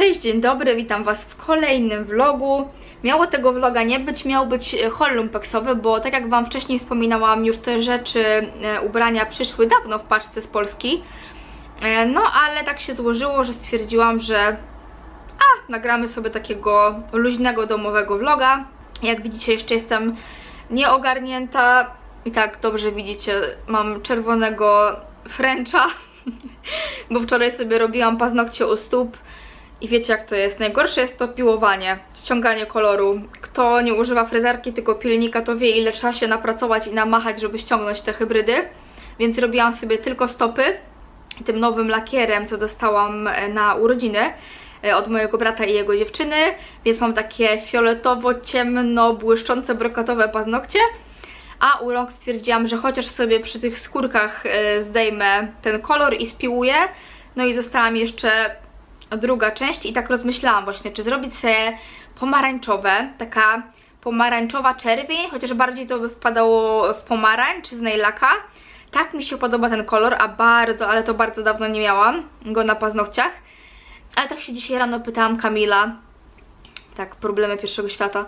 Cześć, dzień dobry, witam Was w kolejnym vlogu. Miało tego vloga nie być, miał być e, haul lumpeksowy, bo tak jak Wam wcześniej wspominałam, już te rzeczy, e, ubrania przyszły dawno w paczce z Polski. E, No ale tak się złożyło, że stwierdziłam, że a, nagramy sobie takiego luźnego domowego vloga. Jak widzicie, jeszcze jestem nieogarnięta i tak dobrze widzicie, mam czerwonego Frencha, bo wczoraj sobie robiłam paznokcie u stóp i wiecie jak to jest. Najgorsze jest to piłowanie, ściąganie koloru. Kto nie używa frezarki, tylko pilnika, to wie ile trzeba się napracować i namachać, żeby ściągnąć te hybrydy. Więc robiłam sobie tylko stopy tym nowym lakierem, co dostałam e, na urodziny e, od mojego brata i jego dziewczyny, więc mam takie fioletowo-ciemno błyszczące brokatowe paznokcie. A u rąk stwierdziłam, że chociaż sobie przy tych skórkach e, zdejmę ten kolor i spiłuję. No i została mi jeszcze druga część i tak rozmyślałam właśnie, czy zrobić sobie pomarańczowe, taka pomarańczowa czerwień, chociaż bardziej to by wpadało w pomarańcz z nailaka. Tak mi się podoba ten kolor, a bardzo, ale to bardzo dawno nie miałam go na paznokciach. Ale tak się dzisiaj rano pytałam Kamila, tak, problemy pierwszego świata,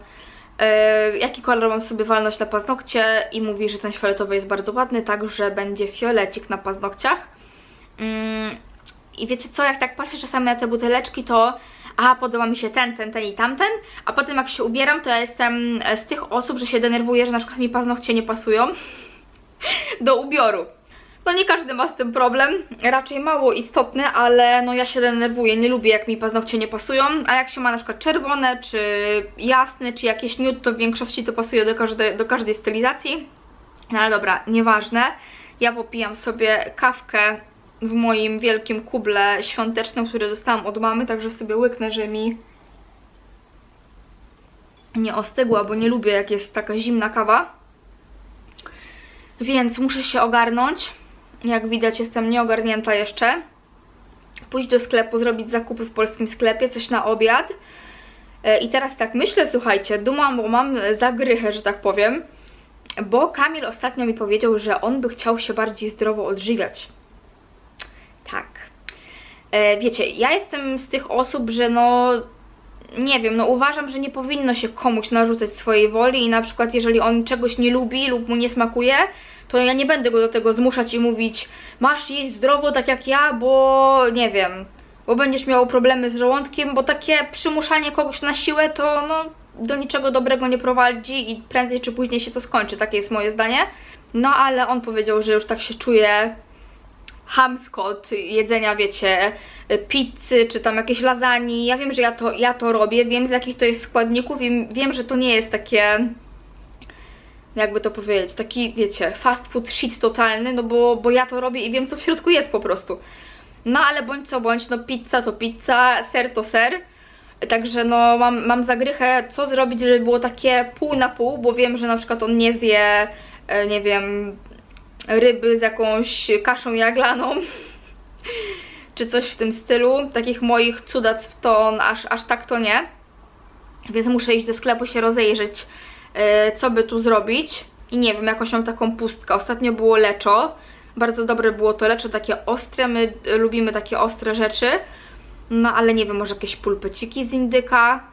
e, jaki kolor mam sobie walnąć na paznokcie i mówi, że ten fioletowy jest bardzo ładny, także będzie fiolecik na paznokciach. Mm, I wiecie co, jak tak patrzę czasami na te buteleczki, to aha, podoba mi się ten, ten, ten i tamten, a potem jak się ubieram, to ja jestem e, z tych osób, że się denerwuję, że na przykład mi paznokcie nie pasują do ubioru. No nie każdy ma z tym problem, raczej mało istotny, ale no ja się denerwuję, nie lubię jak mi paznokcie nie pasują, a jak się ma na przykład czerwone, czy jasne, czy jakieś nude, to w większości to pasuje do każdej, do każdej stylizacji. No ale dobra, nieważne. Ja popijam sobie kawkę w moim wielkim kuble świątecznym, który dostałam od mamy, także sobie łyknę, że mi nie ostygła, bo nie lubię jak jest taka zimna kawa. Więc muszę się ogarnąć. Jak widać jestem nieogarnięta jeszcze. Pójść do sklepu, zrobić zakupy w polskim sklepie, coś na obiad. E, I teraz tak myślę, słuchajcie, dumam, bo mam zagrychę, że tak powiem. Bo Kamil ostatnio mi powiedział, że on by chciał się bardziej zdrowo odżywiać. Tak. E, wiecie, ja jestem z tych osób, że no nie wiem, no uważam, że nie powinno się komuś narzucać swojej woli i na przykład jeżeli on czegoś nie lubi lub mu nie smakuje, to ja nie będę go do tego zmuszać i mówić masz jeść zdrowo tak jak ja, bo nie wiem, bo będziesz miał problemy z żołądkiem, bo takie przymuszanie kogoś na siłę to no do niczego dobrego nie prowadzi i prędzej czy później się to skończy, takie jest moje zdanie. No ale on powiedział, że już tak się czuje hamsko od jedzenia, wiecie, pizzy, czy tam jakieś lasagne. Ja wiem, że ja to, ja to robię, wiem z jakich to jest składników i wiem, że to nie jest takie, jakby to powiedzieć, taki, wiecie, fast food shit totalny, no bo, bo ja to robię i wiem, co w środku jest po prostu. No ale bądź co bądź, no pizza to pizza, ser to ser. Także no mam, mam zagrychę, co zrobić, żeby było takie pół na pół, bo wiem, że na przykład on nie zje, e, nie wiem, ryby z jakąś kaszą jaglaną czy coś w tym stylu. Takich moich cudactw to aż, aż tak to nie. Więc muszę iść do sklepu się rozejrzeć, yy, co by tu zrobić. I nie wiem, jakąś mam taką pustkę. Ostatnio było leczo. Bardzo dobre było to leczo, takie ostre. My y, lubimy takie ostre rzeczy. No ale nie wiem, może jakieś pulpeciki z indyka.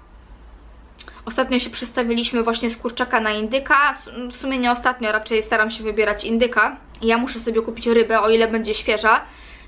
Ostatnio się przestawiliśmy właśnie z kurczaka na indyka. W sumie nie ostatnio, raczej staram się wybierać indyka. Ja muszę sobie kupić rybę, o ile będzie świeża.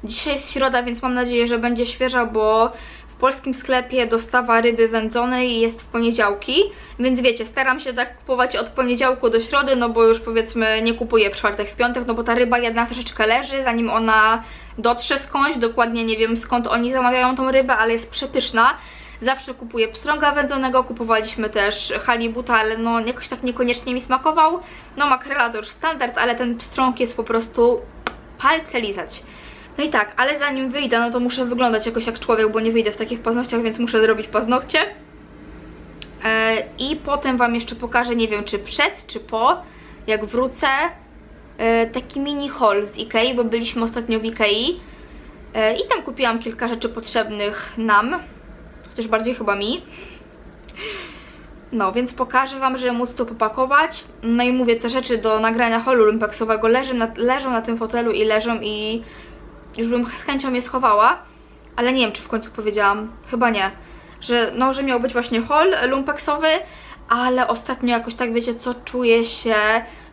Dzisiaj jest środa, więc mam nadzieję, że będzie świeża, bo w polskim sklepie dostawa ryby wędzonej jest w poniedziałki, więc wiecie, staram się tak kupować od poniedziałku do środy, no bo już powiedzmy nie kupuję w czwartek, w piątek, no bo ta ryba jedna troszeczkę leży, zanim ona dotrze skądś, dokładnie nie wiem skąd oni zamawiają tą rybę, ale jest przepyszna. Zawsze kupuję pstrąga wędzonego, kupowaliśmy też halibuta, ale no jakoś tak niekoniecznie mi smakował. No makrela to już standard, ale ten pstrąg jest po prostu palce lizać. No i tak, ale zanim wyjdę, no to muszę wyglądać jakoś jak człowiek, bo nie wyjdę w takich paznokciach, więc muszę zrobić paznokcie. E, I potem Wam jeszcze pokażę, nie wiem czy przed, czy po, jak wrócę, e, taki mini haul z Ikei, bo byliśmy ostatnio w Ikei. E, I tam kupiłam kilka rzeczy potrzebnych nam, chociaż bardziej chyba mi. No, więc pokażę Wam, że móc to popakować. No i mówię, te rzeczy do nagrania holu lumpeksowego leżą na, leżą na tym fotelu i leżą i już bym z chęcią je schowała. ale nie wiem, czy w końcu powiedziałam, chyba nie, że no, że miał być właśnie haul lumpeksowy, ale ostatnio jakoś tak, wiecie co, czuję się,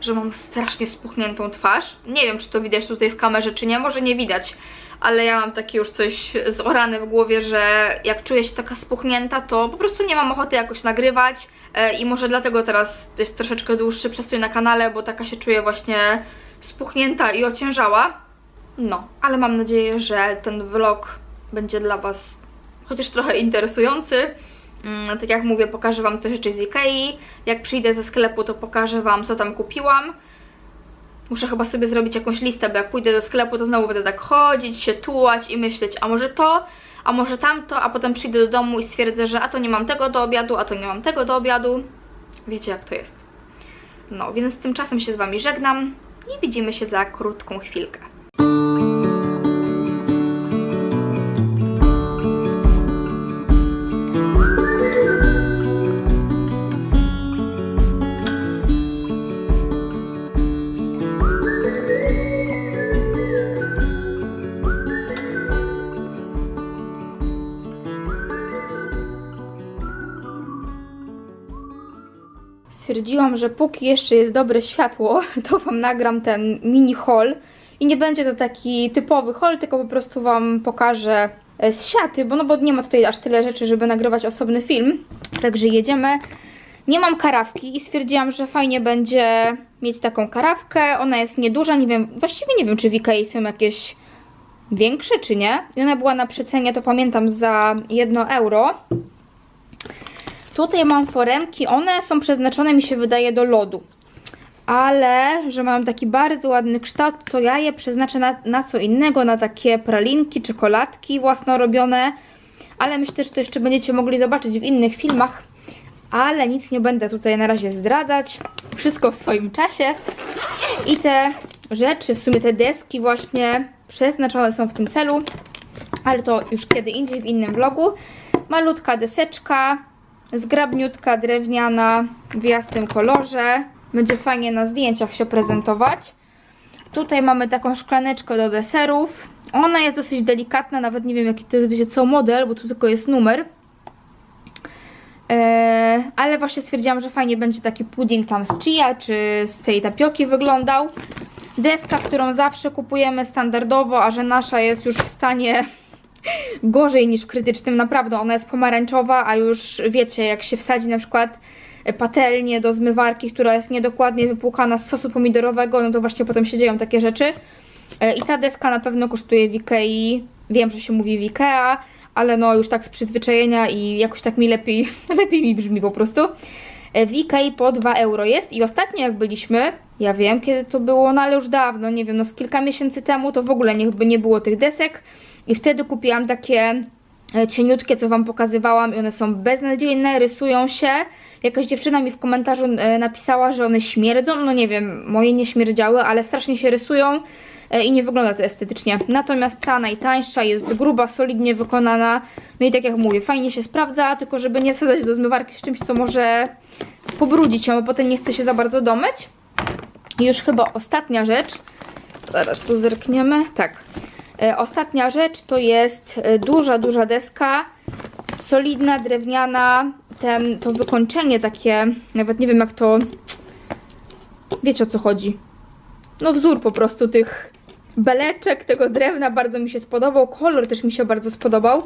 że mam strasznie spuchniętą twarz. Nie wiem, czy to widać tutaj w kamerze, czy nie, może nie widać, ale ja mam takie już coś zorane w głowie, że jak czuję się taka spuchnięta, to po prostu nie mam ochoty jakoś nagrywać e, i może dlatego teraz jest troszeczkę dłuższy przestój na kanale, bo taka się czuję właśnie spuchnięta i ociężała. No, ale mam nadzieję, że ten vlog będzie dla Was chociaż trochę interesujący. Mm, tak jak mówię, pokażę Wam te rzeczy z Ikei. Jak przyjdę ze sklepu, to pokażę Wam, co tam kupiłam. Muszę chyba sobie zrobić jakąś listę, bo jak pójdę do sklepu, to znowu będę tak chodzić, się tułać i myśleć, a może to, a może tamto, a potem przyjdę do domu i stwierdzę, że a to nie mam tego do obiadu, a to nie mam tego do obiadu. Wiecie jak to jest. No, więc tymczasem się z Wami żegnam i widzimy się za krótką chwilkę. Że póki jeszcze jest dobre światło, to Wam nagram ten mini haul. I nie będzie to taki typowy haul, tylko po prostu Wam pokażę e, z siaty, bo no bo nie ma tutaj aż tyle rzeczy, żeby nagrywać osobny film. Także jedziemy. Nie mam karawki i stwierdziłam, że fajnie będzie mieć taką karawkę. Ona jest nieduża, nie wiem, właściwie nie wiem, czy w są jakieś większe, czy nie. I ona była na przecenie, to pamiętam, za 1 euro. Tutaj mam foremki, one są przeznaczone mi się wydaje do lodu. Ale, że mam taki bardzo ładny kształt, to ja je przeznaczę na, na co innego, na takie pralinki, czekoladki własnorobione. Ale myślę, że to jeszcze będziecie mogli zobaczyć w innych filmach. Ale nic nie będę tutaj na razie zdradzać. Wszystko w swoim czasie. I te rzeczy, w sumie te deski właśnie przeznaczone są w tym celu. Ale to już kiedy indziej w innym vlogu. Malutka deseczka, zgrabniutka, drewniana, w jasnym kolorze. Będzie fajnie na zdjęciach się prezentować. Tutaj mamy taką szklaneczkę do deserów. Ona jest dosyć delikatna, nawet nie wiem jaki to jest, wiecie co, model, bo tu tylko jest numer. Eee, ale właśnie stwierdziłam, że fajnie będzie taki pudding tam z chia, czy z tej tapioki wyglądał. Deska, którą zawsze kupujemy standardowo, a że nasza jest już w stanie gorzej niż w krytycznym, naprawdę ona jest pomarańczowa, a już wiecie, jak się wsadzi na przykład patelnię do zmywarki, która jest niedokładnie wypłukana z sosu pomidorowego, no to właśnie potem się dzieją takie rzeczy. E, I ta deska na pewno kosztuje w Ikei, wiem, że się mówi w Ikea, ale no już tak z przyzwyczajenia i jakoś tak mi lepiej, lepiej mi brzmi po prostu. E, W Ikei po 2 euro jest i ostatnio jak byliśmy, ja wiem kiedy to było, no ale już dawno, nie wiem, no z kilka miesięcy temu to w ogóle nie, nie było tych desek i wtedy kupiłam takie e, cieniutkie, co Wam pokazywałam i one są beznadziejne, rysują się. Jakaś dziewczyna mi w komentarzu e, napisała, że one śmierdzą, no nie wiem, moje nie śmierdziały, ale strasznie się rysują e, i nie wygląda to estetycznie. Natomiast ta najtańsza jest gruba, solidnie wykonana, no i tak jak mówię, fajnie się sprawdza, tylko żeby nie wsadzać do zmywarki z czymś, co może pobrudzić ją, bo potem nie chce się za bardzo domyć. I już chyba ostatnia rzecz, zaraz tu zerkniemy, tak. E, Ostatnia rzecz to jest e, duża, duża deska, solidna, drewniana, ten, to wykończenie takie, nawet nie wiem jak to, wiecie o co chodzi. No wzór po prostu tych beleczek, tego drewna bardzo mi się spodobał, kolor też mi się bardzo spodobał.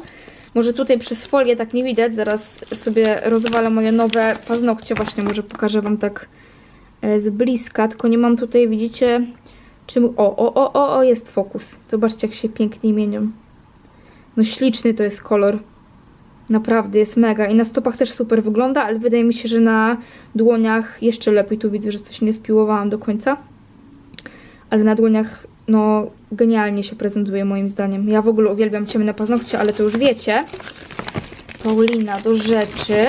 Może tutaj przez folię tak nie widać, zaraz sobie rozwalę moje nowe paznokcie, właśnie może pokażę Wam tak e, z bliska, tylko nie mam tutaj, widzicie, czym... O, o, o, o, o, jest fokus. Zobaczcie, jak się pięknie mienią. No śliczny to jest kolor. Naprawdę, jest mega. I na stopach też super wygląda, ale wydaje mi się, że na dłoniach jeszcze lepiej. Tu widzę, że coś nie spiłowałam do końca. Ale na dłoniach, no, genialnie się prezentuje moim zdaniem. Ja w ogóle uwielbiam ciemne paznokcie, ale to już wiecie. Paulina, do rzeczy.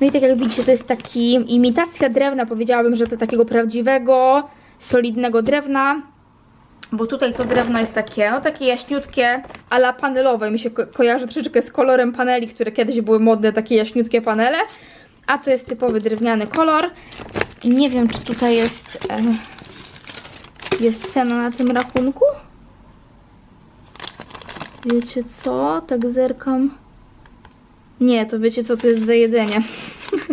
No i tak jak widzicie, to jest taki imitacja drewna, powiedziałabym, że to takiego prawdziwego, solidnego drewna. Bo tutaj to drewno jest takie, no takie jaśniutkie, ala panelowe. Mi się ko kojarzy troszeczkę z kolorem paneli, które kiedyś były modne, takie jaśniutkie panele. A to jest typowy drewniany kolor. Nie wiem, czy tutaj jest, e, jest cena na tym rachunku. Wiecie co? Tak zerkam. Nie, to wiecie co to jest za jedzenie.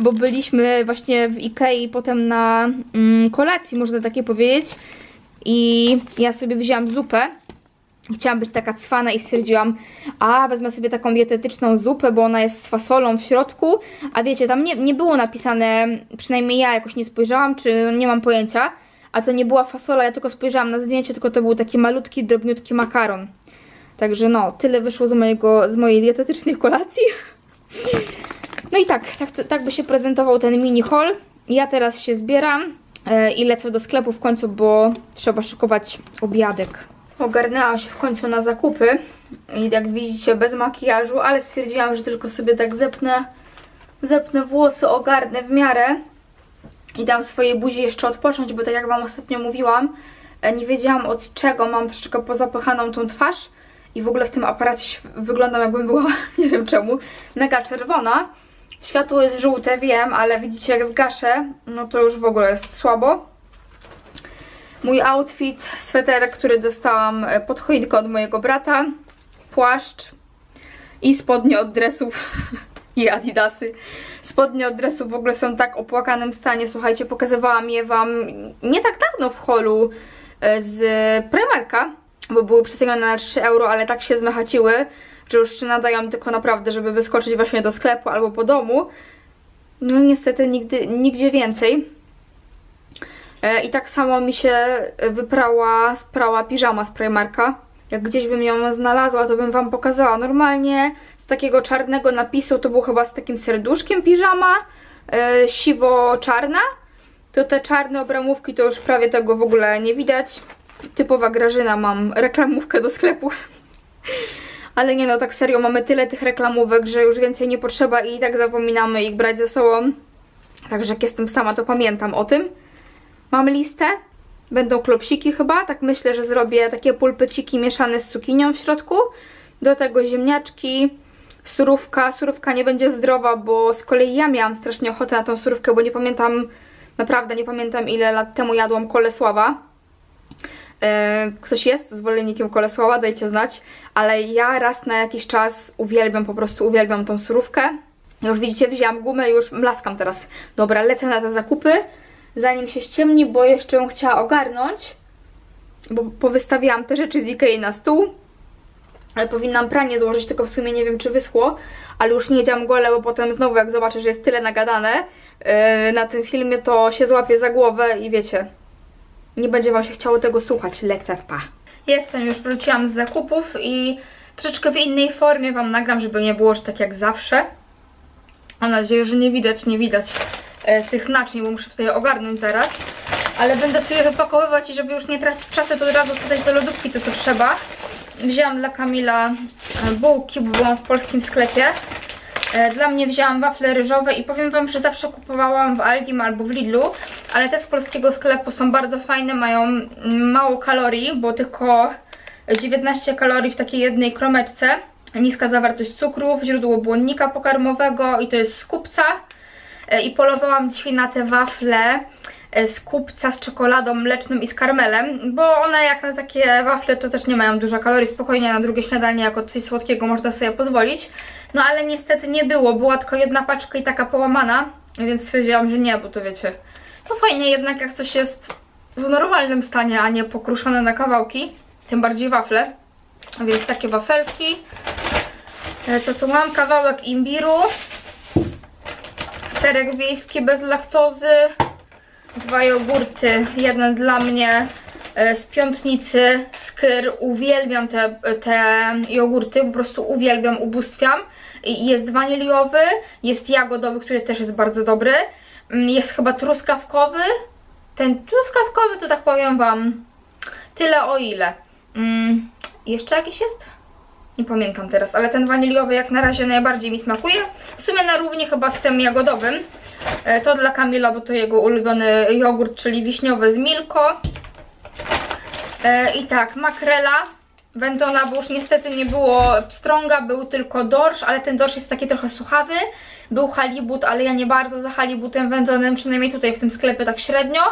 Bo byliśmy właśnie w Ikei potem na mm, kolacji, można takie powiedzieć. I ja sobie wzięłam zupę. Chciałam być taka cwana i stwierdziłam, a wezmę sobie taką dietetyczną zupę, bo ona jest z fasolą w środku. A wiecie, tam nie, nie było napisane, przynajmniej ja jakoś nie spojrzałam, czy no nie mam pojęcia. A to nie była fasola, ja tylko spojrzałam na zdjęcie, tylko to był taki malutki, drobniutki makaron. Także no, tyle wyszło z, mojego, z mojej dietetycznej kolacji. No i tak, tak, tak by się prezentował ten mini haul. Ja teraz się zbieram e, i lecę do sklepu w końcu, bo trzeba szykować obiadek. Ogarnęłam się w końcu na zakupy i jak widzicie bez makijażu, ale stwierdziłam, że tylko sobie tak zepnę, zepnę włosy, ogarnę w miarę i dam swojej buzi jeszcze odpocząć, bo tak jak Wam ostatnio mówiłam, e, nie wiedziałam od czego mam troszeczkę pozapychaną tą twarz i w ogóle w tym aparacie wyglądam jakbym była, nie wiem czemu, mega czerwona. Światło jest żółte, wiem, ale widzicie jak zgaszę, no to już w ogóle jest słabo. Mój outfit, sweterek, który dostałam e, pod choinkę od mojego brata, płaszcz i spodnie od dresów i adidasy. Spodnie od dresów w ogóle są tak opłakanym stanie, słuchajcie, pokazywałam je Wam nie tak dawno w holu e, z Primarka, bo były przecenione na 3 euro, ale tak się zmechaciły, że już się nadają tylko naprawdę, żeby wyskoczyć właśnie do sklepu albo po domu. No niestety nigdy, nigdzie więcej. E, I tak samo mi się wyprała, sprała piżama z Primarka. Jak gdzieś bym ją znalazła, to bym Wam pokazała. Normalnie z takiego czarnego napisu, to był chyba z takim serduszkiem piżama, e, siwo-czarna. To te czarne obramówki to już prawie tego w ogóle nie widać. Typowa Grażyna, mam reklamówkę do sklepu. Ale nie no, tak serio, mamy tyle tych reklamówek, że już więcej nie potrzeba i tak zapominamy ich brać ze sobą. Także jak jestem sama, to pamiętam o tym. Mam listę. Będą klopsiki chyba, tak myślę, że zrobię takie pulpeciki mieszane z cukinią w środku. Do tego ziemniaczki, surówka. Surówka nie będzie zdrowa, bo z kolei ja miałam strasznie ochotę na tą surówkę, bo nie pamiętam, naprawdę nie pamiętam ile lat temu jadłam kolesława. E, Ktoś jest zwolennikiem kolesława, dajcie znać, ale ja raz na jakiś czas uwielbiam, po prostu uwielbiam tą surówkę. Już widzicie, wzięłam gumę, już mlaskam teraz. Dobra, lecę na te zakupy, zanim się ściemni, bo jeszcze ją chciała ogarnąć, bo powystawiałam te rzeczy z Ikei na stół, ale powinnam pranie złożyć, tylko w sumie nie wiem, czy wyschło, ale już nie dziam gole, bo potem znowu jak zobaczę, że jest tyle nagadane yy, na tym filmie, to się złapię za głowę i wiecie, nie będzie Wam się chciało tego słuchać. Lecę, pa. Jestem, już wróciłam z zakupów i troszeczkę w innej formie Wam nagram, żeby nie było, że tak jak zawsze. Mam nadzieję, że nie widać, nie widać e, tych naczyń, bo muszę tutaj ogarnąć zaraz. Ale będę sobie wypakowywać i żeby już nie tracić czasu, to od razu wsadzać do lodówki to, co trzeba. Wzięłam dla Kamila e, bułki, bo byłam w polskim sklepie. E, Dla mnie wzięłam wafle ryżowe i powiem Wam, że zawsze kupowałam w Aldim albo w Lidlu, ale te z polskiego sklepu są bardzo fajne, mają mało kalorii, bo tylko 19 kalorii w takiej jednej kromeczce, niska zawartość cukrów, źródło błonnika pokarmowego i to jest z kupca. E, I polowałam dzisiaj na te wafle e, z kupca z czekoladą mleczną i z karmelem, bo one jak na takie wafle to też nie mają dużo kalorii, spokojnie na drugie śniadanie jako coś słodkiego można sobie pozwolić. No ale niestety nie było, była tylko jedna paczka i taka połamana, więc stwierdziłam, że nie, bo to wiecie, to fajnie jednak jak coś jest w normalnym stanie, a nie pokruszone na kawałki, tym bardziej wafle. Więc takie wafelki. E, Co tu mam? Kawałek imbiru, serek wiejski bez laktozy, dwa jogurty, jeden dla mnie z piątnicy, skyr, uwielbiam te, te jogurty, po prostu uwielbiam, ubóstwiam. Jest waniliowy, jest jagodowy, który też jest bardzo dobry, Mm, jest chyba truskawkowy, ten truskawkowy to tak powiem Wam tyle o ile. Mm, jeszcze jakiś jest? Nie pamiętam teraz, ale ten waniliowy jak na razie najbardziej mi smakuje. W sumie na równi chyba z tym jagodowym. E, To dla Kamila, bo to jego ulubiony jogurt, czyli wiśniowy z Milko. E, I tak, makrela wędzona, bo już niestety nie było pstrąga, był tylko dorsz, ale ten dorsz jest taki trochę suchawy. Był halibut, ale ja nie bardzo za halibutem wędzonym, przynajmniej tutaj w tym sklepie tak średnio.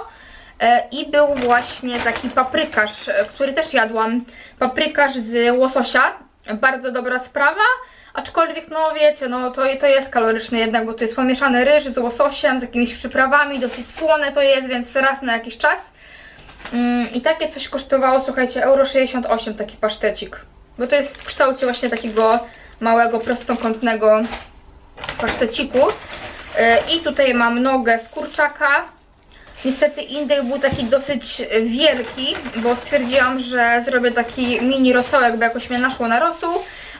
E, I był właśnie taki paprykarz, e, który też jadłam. Paprykarz z łososia. Bardzo dobra sprawa. Aczkolwiek, no wiecie, no to, to jest kaloryczne jednak, bo to jest pomieszany ryż z łososiem, z jakimiś przyprawami, dosyć słone to jest, więc raz na jakiś czas. Mm, I takie coś kosztowało, słuchajcie, euro 68 taki pasztecik. Bo to jest w kształcie właśnie takiego małego, prostokątnego paszteciku. E, I tutaj mam nogę z kurczaka. Niestety indyk był taki dosyć wielki, bo stwierdziłam, że zrobię taki mini rosołek, bo jakoś mnie naszło na rosół.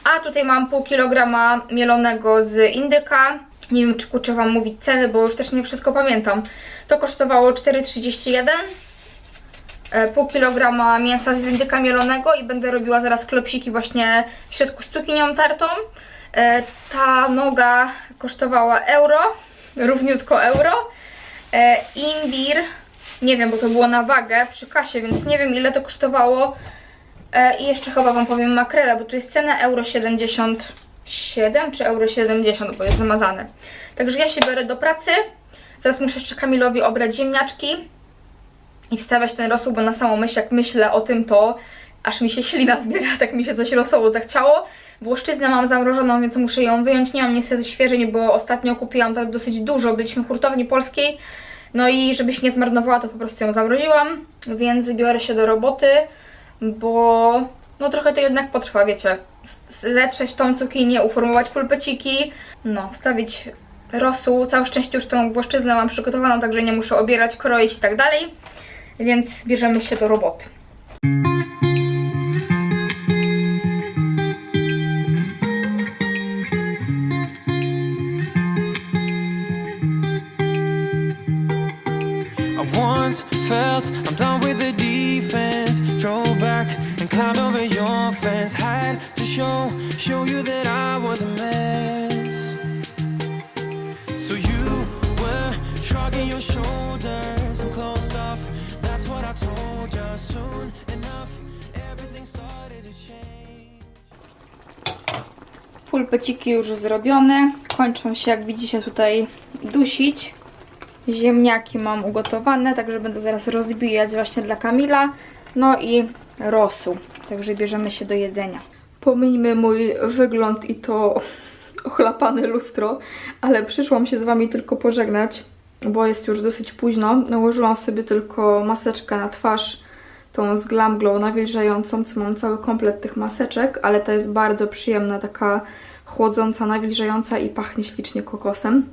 A tutaj mam pół kilograma mielonego z indyka. Nie wiem, czy kurczę Wam mówić ceny, bo już też nie wszystko pamiętam. To kosztowało 4,31 e, pół kilograma mięsa z indyka mielonego i będę robiła zaraz klopsiki właśnie w środku z cukinią tartą. E, Ta noga kosztowała euro, równiutko euro. E, Imbir, nie wiem, bo to było na wagę przy kasie, więc nie wiem ile to kosztowało. E, I jeszcze chyba Wam powiem makrele, bo tu jest cena euro 77 czy euro 70, bo jest zamazane. Także ja się biorę do pracy. Zaraz muszę jeszcze Kamilowi obrać ziemniaczki i wstawiać ten rosół, bo na samą myśl, jak myślę o tym, to aż mi się ślina zbiera, tak mi się coś rosołu zachciało. Włoszczyznę mam zamrożoną, więc muszę ją wyjąć. Nie mam niestety świeżej, bo ostatnio kupiłam tak dosyć dużo. Byliśmy w hurtowni polskiej. No i żebyś nie zmarnowała, to po prostu ją zamroziłam. Więc biorę się do roboty, bo no trochę to jednak potrwa, wiecie. Zetrzeć tą cukinię, uformować pulpeciki, no, wstawić rosół. Całe szczęście już tą włoszczyznę mam przygotowaną, także nie muszę obierać, kroić i tak dalej. Więc bierzemy się do roboty. I'm done with the defense. Drove back and climbed over your fence. Had to show show you that I was a mess. So you were shrugging your shoulders Pulpeciki już zrobione. Kończą się, jak widzicie, tutaj dusić. Ziemniaki mam ugotowane, także będę zaraz rozbijać właśnie dla Kamila. No i rosół. Także bierzemy się do jedzenia. Pomijmy mój wygląd i to ochlapane lustro, ale przyszłam się z Wami tylko pożegnać, bo jest już dosyć późno. Nałożyłam sobie tylko maseczkę na twarz, tą z Glam Glow nawilżającą, co mam cały komplet tych maseczek, ale ta jest bardzo przyjemna, taka chłodząca, nawilżająca i pachnie ślicznie kokosem.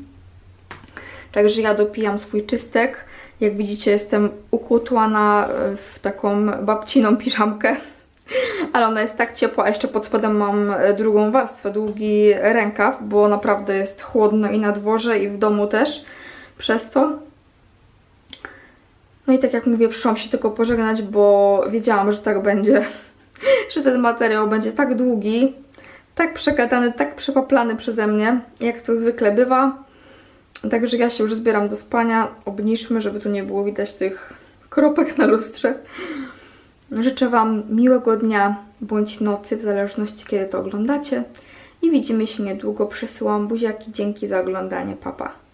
Także ja dopijam swój czystek. Jak widzicie, jestem ukutłana e, w taką babciną piżamkę, ale ona jest tak ciepła, a jeszcze pod spodem mam e, drugą warstwę, długi rękaw, bo naprawdę jest chłodno i na dworze, i w domu też przez to. No i tak jak mówię, przyszłam się tylko pożegnać, bo wiedziałam, że tak będzie, że ten materiał będzie tak długi, tak przegadany, tak przepaplany przeze mnie, jak to zwykle bywa. Także ja się już zbieram do spania. Obniżmy, żeby tu nie było widać tych kropek na lustrze. Życzę Wam miłego dnia bądź nocy, w zależności kiedy to oglądacie. I widzimy się niedługo. Przesyłam buziaki. Dzięki za oglądanie. Papa. Pa.